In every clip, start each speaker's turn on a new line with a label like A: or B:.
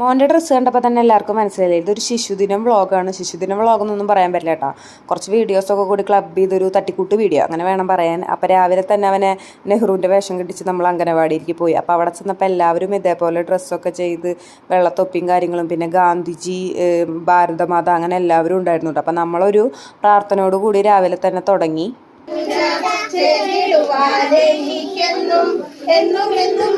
A: മോന്റെ ഡ്രസ്സ് കണ്ടപ്പോൾ തന്നെ എല്ലാവർക്കും മനസ്സിലായില്ലേ? ഇതൊരു ശിശുദിനം വ്ളോഗാണ്. ശിശുദിനം വ്ളോഗെന്നൊന്നും പറയാൻ പറ്റില്ല കേട്ടോ. കുറച്ച് വീഡിയോസൊക്കെ കൂടി ക്ലബ് ചെയ്തൊരു തട്ടിക്കൂട്ട് വീഡിയോ അങ്ങനെ വേണം പറയാൻ. അപ്പോൾ രാവിലെ തന്നെ അവനെ നെഹ്റുവിന്റെ വേഷം കെട്ടിച്ച് നമ്മൾ അംഗനവാടിയിലേക്ക് പോയി. അപ്പോൾ അവിടെ ചെന്നപ്പോൾ എല്ലാവരും ഇതേപോലെ ഡ്രസ്സൊക്കെ ചെയ്ത് വെള്ളത്തൊപ്പിയും കാര്യങ്ങളും പിന്നെ ഗാന്ധിജി ഭാരതമാത അങ്ങനെ എല്ലാവരും ഉണ്ടായിരുന്നു കേട്ടോ. അപ്പോൾ നമ്മളൊരു പ്രാർത്ഥനയോട് കൂടി രാവിലെ തന്നെ തുടങ്ങി.
B: എന്നും എന്നും എന്നും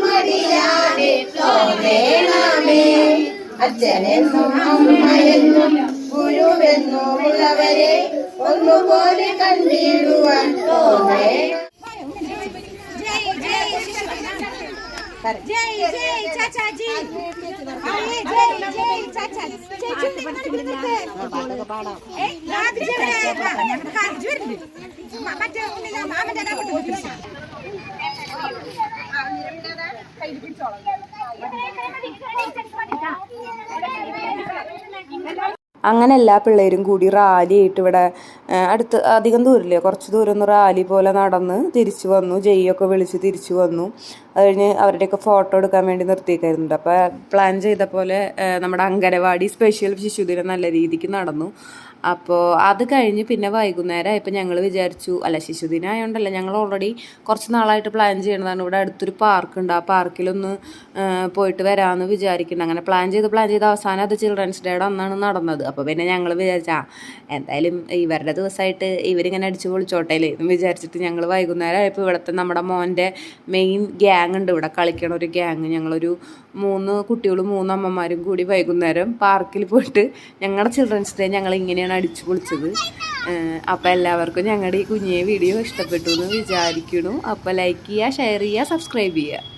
B: അച്ഛനെന്നും അമ്മയെന്നും ഗുരുവെന്നുമുള്ളവരെ ഒന്നുപോലെ കണ്ടിടുവാൻ
C: തോന്നേ. ജയ് ജയ് ചാച്ചാജി ജയ് ജയ് ചാച്ചാ. ചേച്ചി പാടാം മറ്റേ
A: അങ്ങനെ എല്ലാ പിള്ളേരും കൂടി റാലിയായിട്ട് ഇവിടെ അടുത്ത് അധികം ദൂരമില്ല. കുറച്ച് ദൂരം ഒന്ന് റാലി പോലെ നടന്ന് തിരിച്ചു വന്നു. ജയ്യൊക്കെ വിളിച്ച് തിരിച്ചു വന്നു. അത് കഴിഞ്ഞ് അവരുടെയൊക്കെ ഫോട്ടോ എടുക്കാൻ വേണ്ടി നിർത്തിയേക്കായിരുന്നു അപ്പോൾ പ്ലാൻ ചെയ്ത പോലെ നമ്മുടെ അങ്കനവാടി സ്പെഷ്യൽ ശിശുദിനം നല്ല രീതിക്ക് നടന്നു. അപ്പോൾ അത് കഴിഞ്ഞ് പിന്നെ വൈകുന്നേരം ആയപ്പോൾ ഞങ്ങൾ വിചാരിച്ചു അല്ല ശിശുദിനം ആയതുകൊണ്ടല്ല ഞങ്ങൾ ഓൾറെഡി കുറച്ച് നാളായിട്ട് പ്ലാൻ ചെയ്യണതാണ്. ഇവിടെ അടുത്തൊരു പാർക്കുണ്ട് ആ പാർക്കിലൊന്ന് പോയിട്ട് വരാമെന്ന് വിചാരിക്കുന്നുണ്ട് അങ്ങനെ പ്ലാൻ ചെയ്ത് പ്ലാൻ ചെയ്ത് അവസാനം അത് ചിൽഡ്രൻസ് ഡേയുടെ അന്നാണ് നടന്നത്. അപ്പോൾ പിന്നെ ഞങ്ങൾ വിചാരിച്ച എന്തായാലും ഇവരുടെ ദിവസമായിട്ട് ഇവരിങ്ങനെ അടിച്ചു പൊളിച്ചോട്ടേലേ എന്ന് വിചാരിച്ചിട്ട് ഞങ്ങൾ വൈകുന്നേരം ആയപ്പോൾ ഇവിടുത്തെ നമ്മുടെ മോന്റെ മെയിൻ ഗ്യാങ് ഉണ്ട് ഇവിടെ കളിക്കണ ഒരു ഗ്യാങ് ഞങ്ങളൊരു മൂന്ന് കുട്ടികളും മൂന്ന് അമ്മമാരും കൂടി വൈകുന്നേരം പാർക്കിൽ പോയിട്ട് ഞങ്ങളുടെ ചിൽഡ്രൻസ് ഡേ ഞങ്ങൾ ഇങ്ങനെയാണ് അടിച്ചു പൊളിച്ചത്. അപ്പോൾ എല്ലാവർക്കും ഞങ്ങളുടെ ഈ കുഞ്ഞിയെ വീഡിയോ ഇഷ്ടപ്പെട്ടു എന്ന് വിചാരിക്കുന്നു. അപ്പോൾ ലൈക്ക് ചെയ്യുക ഷെയർ ചെയ്യുക സബ്സ്ക്രൈബ് ചെയ്യുക